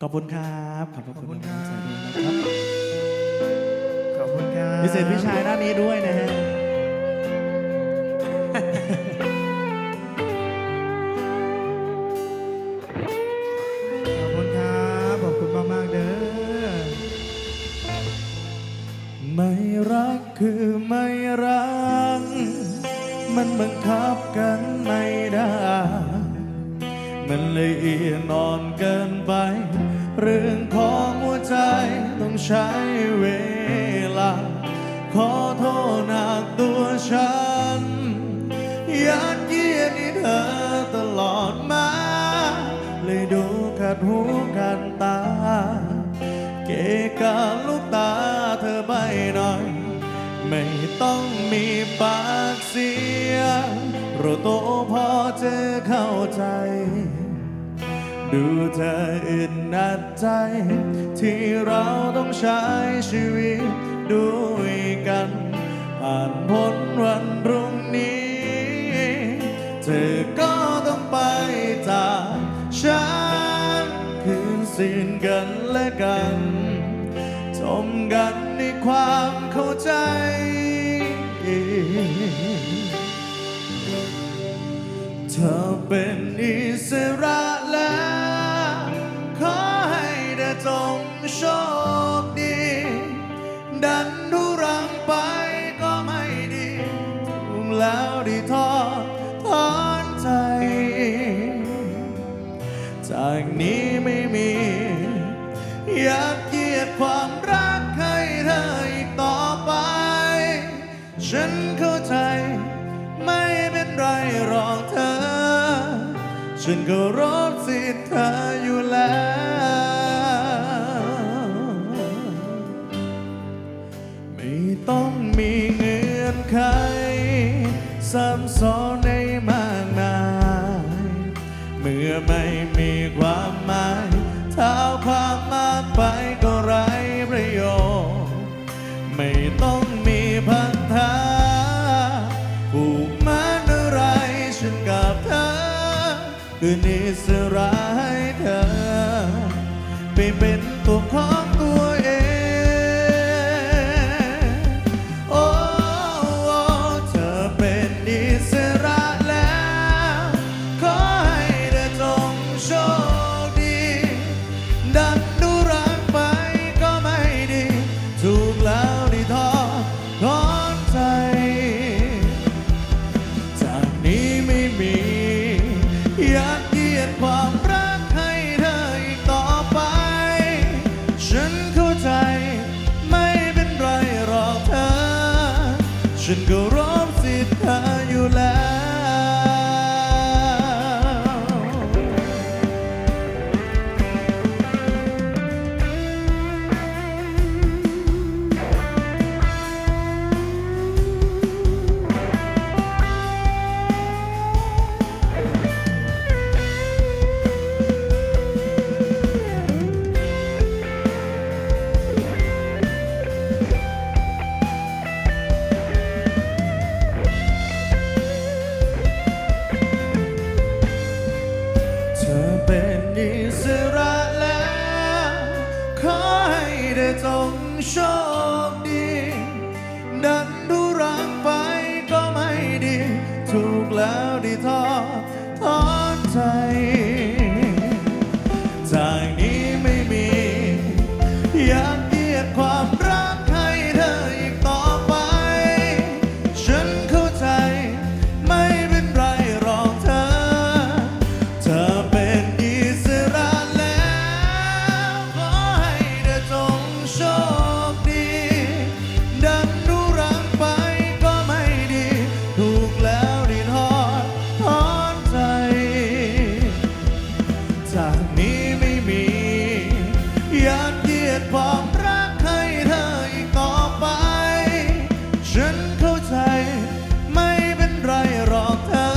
ขอบคุณครับ ขอบพระขอบคุคุณณน้คองรับสายด้วยนะครับขอบคุณครับพิเศษพี่ชายด้านนี้ด้วยนะฮะขอบคุณครับขอบคุณมากๆเด้อไม่รักคือไม่รัก มันบังคับกันไม่ได้ มันละเอียดอ่อนเกินไป เรื่องของหัวใจต้องใช้เวลา ขอโทษหนักตัวฉันยากเยียดให้เธอตลอดมา เลยดูขัดหูขัดตา เกะกะลูกตาเธอใบหน่อย ไม่ต้องมีปากเสียงโรโตพอจอเข้าใจ ดูเธออึดอัดใจ ที่เราต้องใช้ชีวิตด้วยกัน ผ่านพ้นวันพรุ่งนี้ เธอก็ต้องไปจากฉัน คืนสิ้นกันและกันจมกันในความเข้าใจเธอเป็นอิส ฉันเข้าใจไม่เป็นไรหรอกเธอ ฉันก็รบสิทธิ์เธออยู่แล้ว ไม่ต้องมีเงื่อนไขซ้ำซ้อนในมากมาย เมื่อไม่มีความหมายเท่าความมากไปก็ไร้ประโยชน์ ไม่ต้อง คือนิสระ ฉันก็รบสิทธิ์เธออยู่แล้ว ชคดี นั้นรู้รักไปก็ไม่ดี ถูกแล้วดีทอ ยกความรักให้เธออีกต่อไป ฉันเข้าใจไม่เป็นไรหรอกเธอ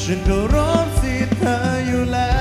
ฉันก็รู้สิเธออยู่แล้ว